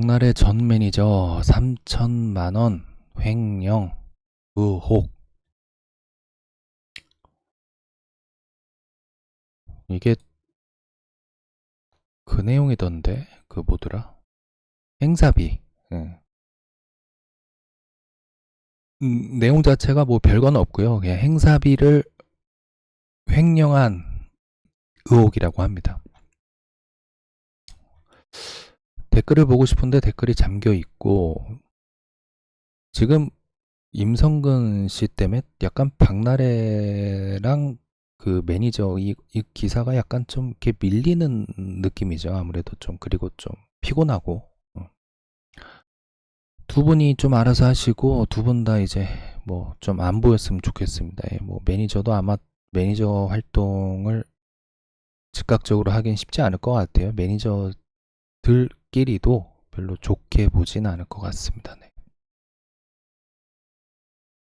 박나래 전 매니저 3천만 원 횡령 의혹. 이게 그 내용이던데 그 뭐더라? 행사비. 예. 음, 내용 자체가 뭐 별건 없고요. 그냥 행사비를 횡령한 의혹이라고 합니다 댓글을 보고 싶은데 댓글이 잠겨 있고 지금 임성근 씨 때문에 약간 박나래랑 그 매니저 이, 이 기사가 약간 좀 이렇게 밀리는 느낌이죠. 아무래도 좀 그리고 좀 피곤하고 어. 두 분이 좀 알아서 하시고 두 분 다 이제 뭐 좀 안 보였으면 좋겠습니다. 예, 뭐 매니저도 아마 매니저 활동을 즉각적으로 하긴 쉽지 않을 것 같아요. 매니저 들끼리도 별로 좋게 보진 않을 것 같습니다. 네.